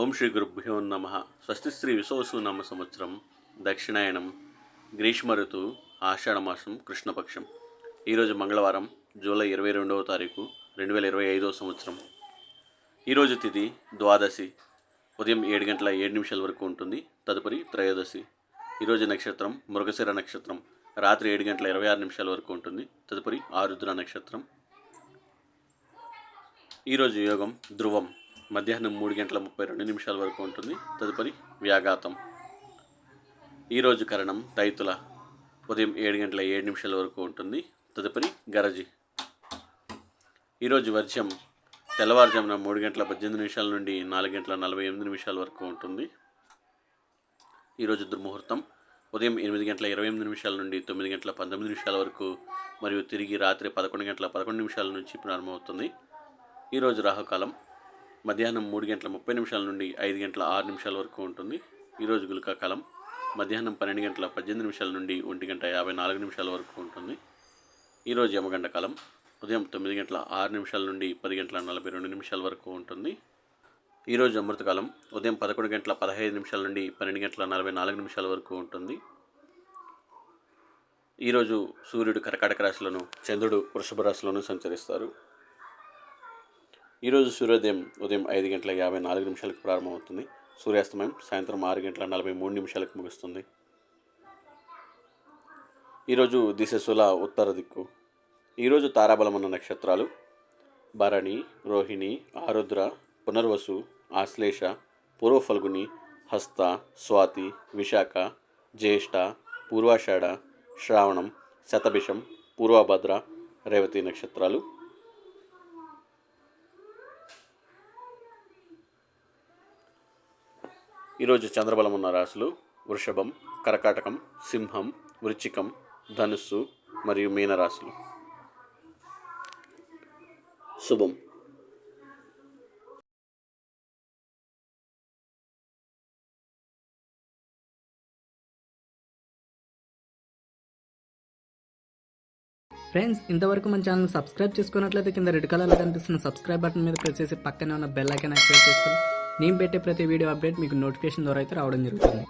ఓం శ్రీ గురుభ్యో నమ. స్వస్తి శ్రీ విశ్వసు నమ సంవత్సరం దక్షిణాయనం గ్రీష్మ ఋతు ఆషాఢమాసం కృష్ణపక్షం. ఈరోజు మంగళవారం జూలై ఇరవై రెండవ తారీఖు రెండు వేల ఇరవై ఐదవ సంవత్సరం. ఈరోజు తిథి ద్వాదశి ఉదయం ఏడు గంటల ఏడు నిమిషాల వరకు ఉంటుంది తదుపరి త్రయోదశి. ఈరోజు నక్షత్రం మృగశిర నక్షత్రం రాత్రి ఏడు గంటల ఇరవై ఆరు నిమిషాల వరకు ఉంటుంది తదుపరి ఆరుద్ర నక్షత్రం. ఈరోజు యోగం ధ్రువం మధ్యాహ్నం మూడు గంటల ముప్పై రెండు నిమిషాల వరకు ఉంటుంది. తదుపరి వ్యాఘాతం. ఈరోజు కరణం తైతుల ఉదయం ఏడు గంటల ఏడు నిమిషాల వరకు ఉంటుంది. తదుపరి గరజి. ఈరోజు వర్షం తెల్లవారుజామున మూడు గంటల పద్దెనిమిది నిమిషాల నుండి నాలుగు గంటల నలభై ఎనిమిది నిమిషాల వరకు ఉంటుంది. ఈరోజు దుర్ముహూర్తం ఉదయం ఎనిమిది గంటల ఇరవై ఎనిమిది నిమిషాల నుండి తొమ్మిది గంటల పంతొమ్మిది నిమిషాల వరకు మరియు తిరిగి రాత్రి పదకొండు గంటల పదకొండు నిమిషాల నుంచి ప్రారంభమవుతుంది. ఈరోజు రాహుకాలం. మధ్యాహ్నం మూడు గంటల ముప్పై నిమిషాల నుండి ఐదు గంటల ఆరు నిమిషాల వరకు ఉంటుంది. ఈరోజు గులికా కాలం మధ్యాహ్నం పన్నెండు గంటల పద్దెనిమిది నిమిషాల నుండి ఒంటి గంట యాభై నాలుగు నిమిషాల వరకు ఉంటుంది. ఈరోజు యమగంట కాలం ఉదయం తొమ్మిది గంటల ఆరు నిమిషాల నుండి పది గంటల నలభై రెండు నిమిషాల వరకు ఉంటుంది. ఈరోజు అమృతకాలం ఉదయం పదకొండు గంటల పదహైదు నిమిషాల నుండి పన్నెండు గంటల నలభై నాలుగు నిమిషాల వరకు ఉంటుంది. ఈరోజు సూర్యుడు కర్కాటక రాశిలోను చంద్రుడు వృషభ రాశిలోను సంచరిస్తారు. ఈరోజు సూర్యోదయం ఉదయం ఐదు గంటల యాభై నాలుగు నిమిషాలకు ప్రారంభమవుతుంది. సూర్యాస్తమయం సాయంత్రం ఆరు గంటల నలభై మూడు నిమిషాలకు ముగుస్తుంది. ఈరోజు దిశశుల ఉత్తర దిక్కు. ఈరోజు తారాబలం అన్న నక్షత్రాలు భరణి రోహిణి ఆరుద్ర పునర్వసు ఆశ్లేష పూర్వ ఫల్గుని హస్త స్వాతి విశాఖ జ్యేష్ఠ పూర్వాషాఢ శ్రావణం శతభిషం పూర్వభద్ర రేవతి నక్షత్రాలు ఈరోజు చంద్రబలం ఉన్న రాశులు వృషభం కరకాటకం సింహం వృచ్చికం ధనుస్సు మరియు మీనరాశులు శుభం. ఫ్రెండ్స్ ఇంతవరకు మన ఛానల్ సబ్స్క్రైబ్ చేసుకున్నట్లయితే కింద రెడ్ కలర్లో కనిపిస్తున్న సబ్స్క్రైబ్ బటన్ మీద ప్రెస్ చేసి పక్కనే ఉన్న బెల్ ఐకాన్ యాక్టివేట్ చేసుకుని నేను పెట్టే ప్రతి వీడియో అప్డేట్ మీకు నోటిఫికేషన్ ద్వారా అయితే రావడం జరుగుతుంది.